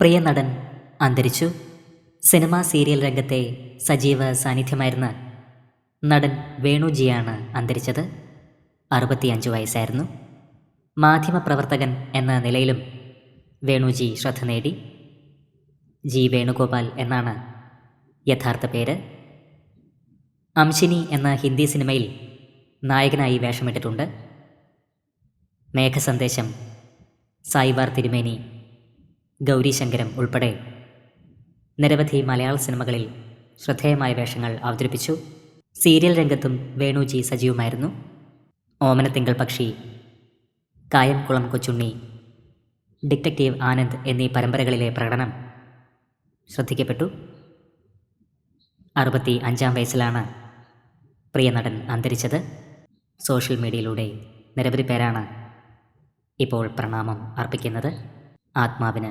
പ്രിയ നടൻ അന്തരിച്ചു. Cinema serial രംഗത്തെ സജീവ സാന്നിധ്യമായിരുന്ന നടൻ വേണുജിയാണ് അന്തരിച്ചത്. അറുപത്തിയഞ്ച് വയസ്സായിരുന്നു. മാധ്യമപ്രവർത്തകൻ എന്ന നിലയിലും വേണുജി ശ്രദ്ധ നേടി. ജി വേണുഗോപാൽ എന്നാണ് യഥാർത്ഥ പേര്. അംശിനി എന്ന ഹിന്ദി സിനിമയിൽ നായകനായി വേഷമിട്ടിട്ടുണ്ട്. മേഘസന്ദേശം സായിബാർ തിരുമേനി ഗൗരീശങ്കരം ഉൾപ്പെടെ നിരവധി മലയാള സിനിമകളിൽ ശ്രദ്ധേയമായ വേഷങ്ങൾ അവതരിപ്പിച്ചു. സീരിയൽ രംഗത്തും വേണുജി സജീവമായിരുന്നു. ഓമനത്തിങ്കൾ പക്ഷി കായംകുളം കൊച്ചുണ്ണി ഡിറ്റക്റ്റീവ് ആനന്ദ് എന്നീ പരമ്പരകളിലെ പ്രകടനം ശ്രദ്ധിക്കപ്പെട്ടു. അറുപത്തി അഞ്ചാം വയസ്സിലാണ് പ്രിയ നടൻ അന്തരിച്ചത്. സോഷ്യൽ മീഡിയയിലൂടെ നിരവധി പേരാണ് ഇപ്പോൾ പ്രണാമം അർപ്പിക്കുന്നത്. ആത്മാവിന്